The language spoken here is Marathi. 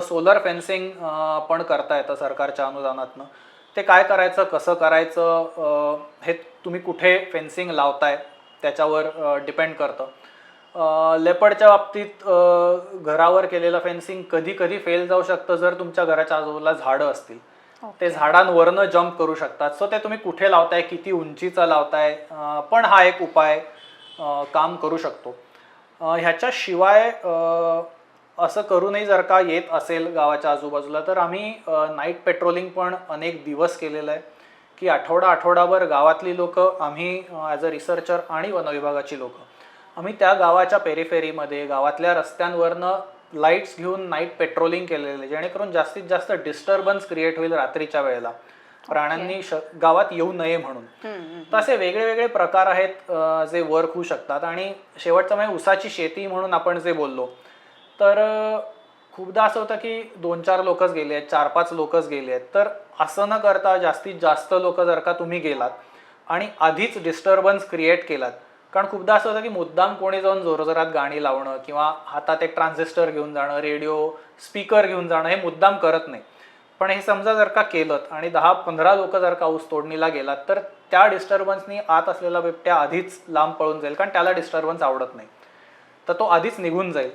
सोलर फेन्सिंग पण करता येतं सरकारच्या अनुदानातनं. ते काय करायचं कसं करायचं हे तुम्ही कुठे फेन्सिंग लावताय त्याच्यावर डिपेंड करतं. अ, लेपर्डच्या बाबतीत घरावर केलेलं फेन्सिंग कधी कधी फेल जाऊ शकतं जर तुमच्या घराच्या आजूबाजूला झाडं असतील. ते झाडांवरनं जम्प करू शकतात. सो ते तुम्ही कुठे लावताय किती उंचीचं लावताय पण हा एक उपाय काम करू शकतो. ह्याच्याशिवाय असं करूनही जर का येत असेल गावाच्या आजूबाजूला तर आम्ही नाईट पेट्रोलिंग पण अनेक दिवस केलेलं आहे की आठवडा आठवडाभर गावातली लोक आम्ही ॲज अ रिसर्चर आणि वनविभागाची लोक आम्ही त्या गावाच्या पेरिफेरीमध्ये गावातल्या रस्त्यांवरनं लाईट्स घेऊन नाईट पेट्रोलिंग केलेलं आहे जेणेकरून जास्तीत जास्त डिस्टर्बन्स क्रिएट होईल रात्रीच्या वेळेला. प्राण्यांनी श गावात येऊ नये म्हणून. तर असे वेगळे वेगळे प्रकार आहेत जे वर्क होऊ शकतात. आणि शेवटचं म्हणजे उसाची शेती म्हणून आपण जे बोललो तर खूपदा असं होतं की दोन चार लोकच गेले आहेत चार पाच लोकच गेले आहेत. तर असं न करता जास्तीत जास्त लोक जर का तुम्ही गेलात आणि आधीच डिस्टर्बन्स क्रिएट केलात कारण खूपदा असं होतं की मुद्दाम कोणी जाऊन जोरजोरात गाणी लावणं किंवा हातात एक ट्रान्झिस्टर घेऊन जाणं रेडिओ स्पीकर घेऊन जाणं हे मुद्दाम करत नाही. पण हे समजा जर का केलं आणि दहा पंधरा लोक जर का ऊस तोडणीला गेलात तर त्या डिस्टर्बन्सनी आत असलेला बिबट्या आधीच लांब पळून जाईल कारण त्याला डिस्टर्बन्स आवडत नाही. तर तो आधीच निघून जाईल.